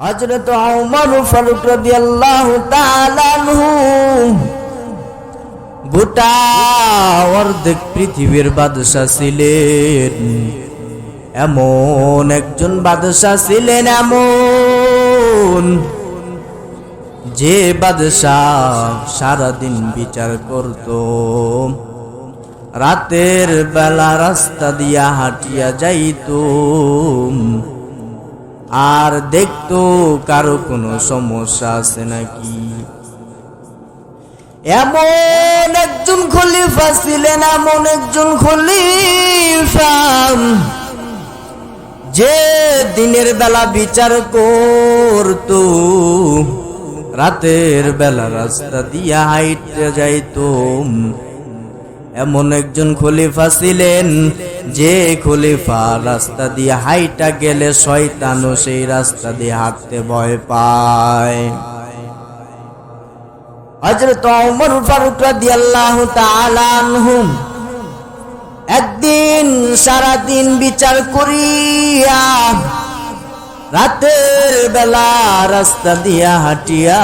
হজরত ফারুক গোটা অর্ধেক পৃথিবীর বাদশাহ ছিলেন। এমন একজন বাদশাহ ছিলেন এমন যে বাদশাহ সারাদিন বিচার করত। রাতের বেলা রাস্তা দিয়া হাঁটিয়া যাইত। আর দেখতো কারও কোনো সমস্যা আছে নাকি? এমন একজন খলিফা ছিলেন, এমন একজন খলিফা যে দিনের বেলা বিচার করত, রাতের বেলা রাস্তা দিয়া হাইটে যাইত। এমন একজন খলিফা ছিলেন যে খলিফা রাস্তা দিয়ে হাইটা গেলে শয়তানও সেই রাস্তা দিয়ে হাঁটতে ভয় পায়। হযরত ওমর ফারুক রাদিয়াল্লাহু তাআলা আনহুম একদিন সারা দিন বিচার করিয়া রাতের বেলা রাস্তা দিয়া হাঁটিয়া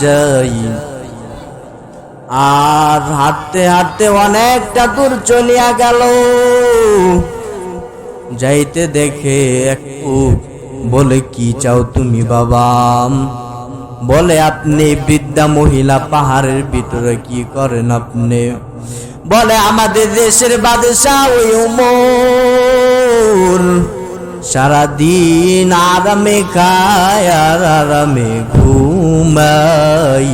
যাই। আর হাঁটতে হাঁটতে অনেকটা দূর চলিয়া গেল। যাইতে দেখে একটু বলে, কি চাও তুমি বাবা? বলে, আপনি বৃদ্ধা মহিলা, পাহাড়ের ভিতরে কি করেন আপনি? বলে, আমাদের দেশের বাদশাহ ওই উমর। সারাদিন আরামে খায় আর আরামে ঘুমাই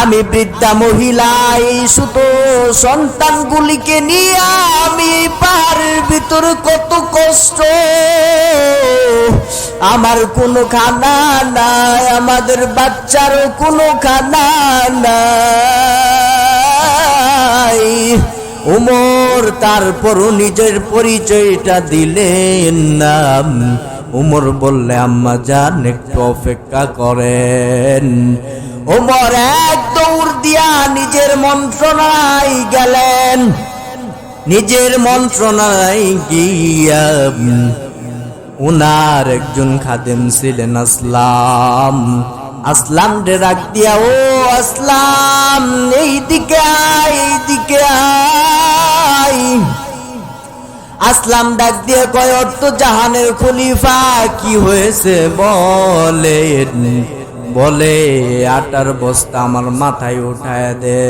আমি বৃদ্ধা মহিলা, এই সুত সন্তানগুলিকে নিয়ে আমি পাহাড়ের ভিতরে কত কষ্ট। আমার কোনো খানা নাই, আমাদের বাচ্চারও কোনো খানা নাই। উমর তারপরও নিজের পরিচয়টা দিলেন না উমর বললে, আম্মা যান, একটু অপেক্ষা করেন। ওমর এক দৌড় দিয়া নিজের মন্ত্রণায় গেলেন। নিজের মন্ত্রণায় গিয়া উনার একজন খাদেম ছিলেন আসলাম। আসলাম রে রাখ দিয়া, ও আসলাম এই দিকে আয় এই দিকে আয়। আসলাম ডাক দিয়ে কয় অর্থ জাহানের খলিফা, কি হয়েছে বলে? বলে, আটার বস্তা আমার মাথায় উঠায় দে।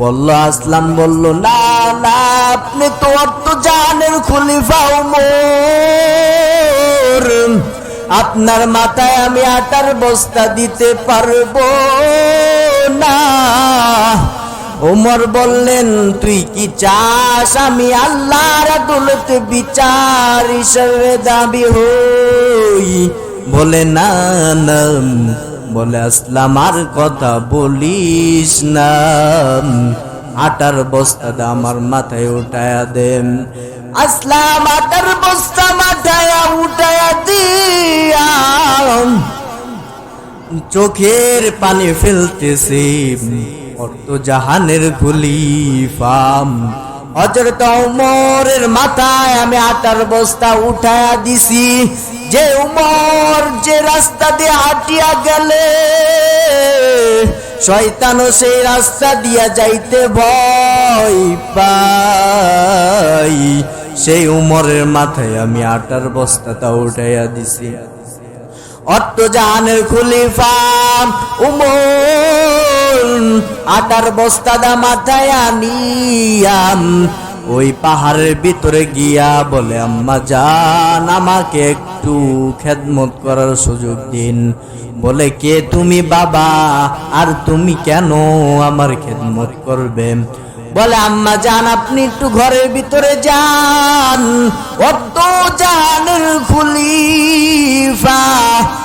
বলল, আসলাম। বলল, না না, আপনি তো অর্থ জাহানের খলিফা, উমর। আপনার মাথায় আমি আটার বস্তা দিতে পারব না। ওমর বললেন, তুই কি চাস আমি আল্লাহর আদালতে বিচার হিসেবে দাবি হই? বলে, না না, বলে, আসলাম, আর কথা বলিস না। আটার বস্তা দা আমার মাথায় উঠায়া দেন। আসলাম, আটার বস্তা মাথায় উঠায়া দিয়া চোখের পানি ফেলতেছে। অর্থ জাহানের খলিফাম হজরত উমরের মাথায় আমি আটার বস্তা উঠায়া দিছি। যে উমর যে রাস্তা দিয়ে হাঁটিয়া গেলে, শয়তানও সেই রাস্তা দিয়া যাইতে ভয় পাই সেই উমরের মাথায় আমি আটার বস্তাটা উঠাইয়া দিছি। জাহানের খলিফা উমর, আটার বস্তাদা মাথায় আনিয়াম। ওই পাহাড়ের ভিতরে গিয়া বলে, আম্মা জান আমাকে একটু খেদমত করার সুযোগ দিন। বলে, কে তুমি বাবা? আর তুমি কেন আমার খেদমত করবে? বলে, আম্মা যান আপনি একটু ঘরের ভিতরে যান। অত জানের খুলিফা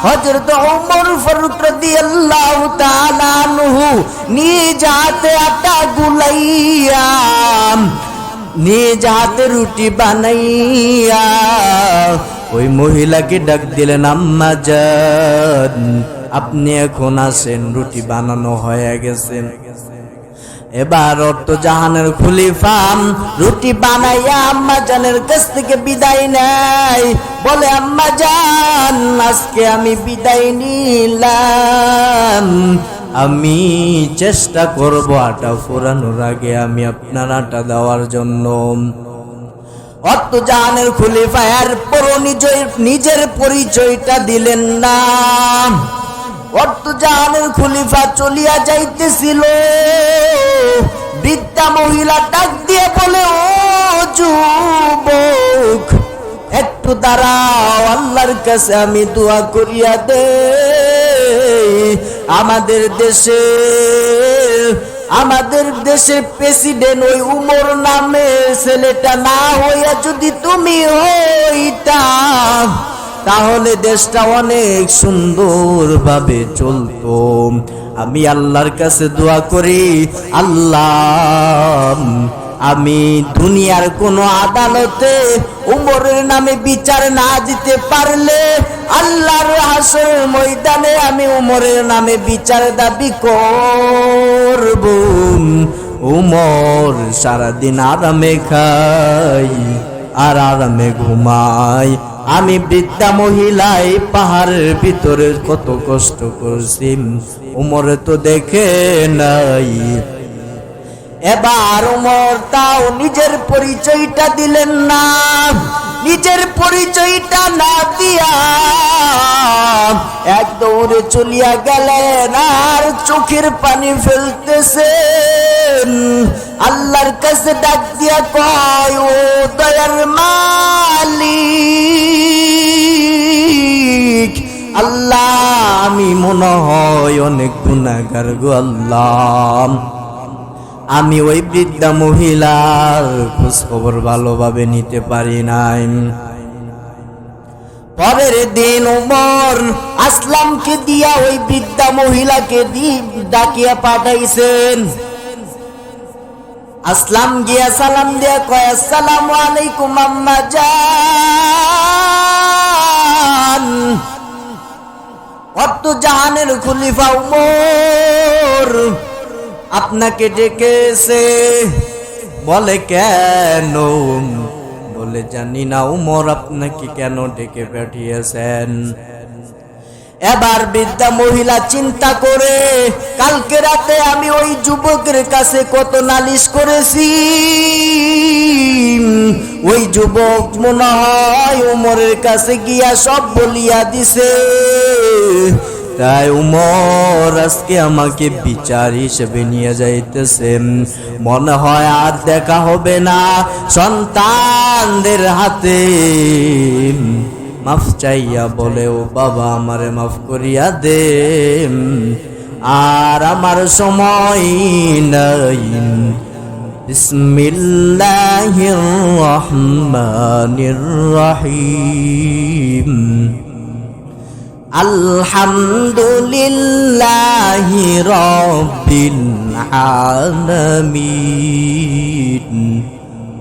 হজরত ওমর ফারুক রাদিয়াল্লাহু তাআলা আনহু নিজ হাতে আটা গুলাইয়া নিজ হাতে রুটি বানাইয়া, ওই মহিলাকে ডাক দিলেন, আম্মা যান আপনি এখন আসেন, রুটি বানানো হয়ে গেছে। এবার অর্থ জাহানের খুলিফা রুটি বানাইয়া আম্মা জানের কাছ থেকে বিদায় নেয়। বলে, আম্মা জান, আজকে আমি বিদায় নিলাম। আমি চেষ্টা করব আটা ফোরানোর আগে আমি আপনার আটা দেওয়ার জন্য। অর্থ জাহানের খুলিফা এরপরও নিজের নিজের পরিচয়টা দিলেন না। অর্থ জাহানের খুলিফা চলিয়া যাইতেছিল। বৃদ্ধা মহিলা ডাক দিয়ে বলে, ও যুবক, একটু দাঁড়াও, আল্লাহর কাছে আমি দোয়া করিয়া দে আমাদের দেশে, আমাদের দেশের প্রেসিডেন্ট ওই উমর নামে ছেলেটা না হইয়া যদি তুমি হইতা তাহলে দেশটা অনেক সুন্দরভাবে চলতো। আমি আল্লাহর কাছে দোয়া করি, আল্লাহ, আমি দুনিয়ার কোন আদালতে উমরের নামে বিচার না দিতে পারলে আল্লাহর হাসর ময়দানে আমি উমরের নামে বিচার দাবি করব। উমর সারাদিন আরামে খাই। আর আরামে ঘুমাই আমি বৃদ্ধা মহিলাই, পাহাড়ের ভিতরে কত কষ্ট করছি। উমরে তো দেখে নাই। এবার উমর তাও নিজের পরিচয়টা দিলেন না। নিজের পরিচয়টা না দিয়া এক দৌড়ে চলিয়া গেলেন আর চোখের পানি ফেলতেছেন। আল্লাহর কাছে ডাক দিয়া কয়, ও দয়ার মালিক, আল্লাহ, আমি মনে হয় অনেক গুণাগার গো আল্লাহ। আমি ওই বৃদ্ধা মহিলার খোঁজ খবর ভালোভাবে নিতে পারি নাই। পরের দিন উমর আসলামকে দিয়া ওই বৃদ্ধা মহিলাকে ডাকিয়া পাঠাইছেন। আসলাম গিয়া সালাম দিয়া কয়, আসসালাম আলাইকুম, আম্মা জান। অর্থ জাহানের খুলিফা উমর আপনাকে ডেকেছে। বলে, কেন? বলে, জানি না, উমর আপনাকে কেন ডেকে পাঠিয়েছেন? এবার বৃদ্ধা মহিলা চিন্তা করে, কালকে রাতে আমি ওই যুবকের কাছে কত নালিশ করেছি। ওই যুবক মনে হয় উমরের কাছে গিয়া সব বলিয়া দিছে। তাই উমর আজকে আমাকে বিচার হিসেবে নিয়ে যাইতেছে। মনে হয় আর দেখা হবে না সন্তানদের হাতে। মাফ চাইয়া বলেও, বাবা, আমারে মাফ করিয়া দে আর আমার সময় নাই। বিসমিল্লাহির রহমানির রহিম। আলহামদুলিল্লাহি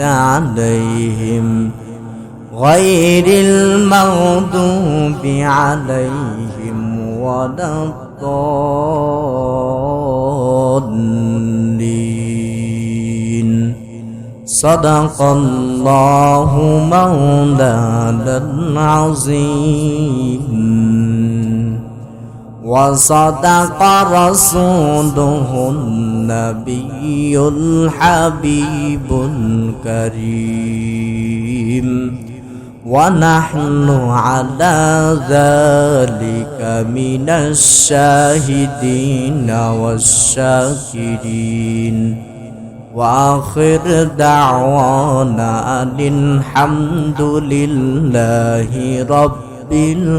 عليهم غير المغضوب عليهم ولا الضالين. صدق الله مولانا العظيم. وصدق رسوله النبي الحبيب الكريم. ونحن على ذلك من الشاهدين والشاكرين. وآخر دعوانا أن الحمد لله رب العالمين.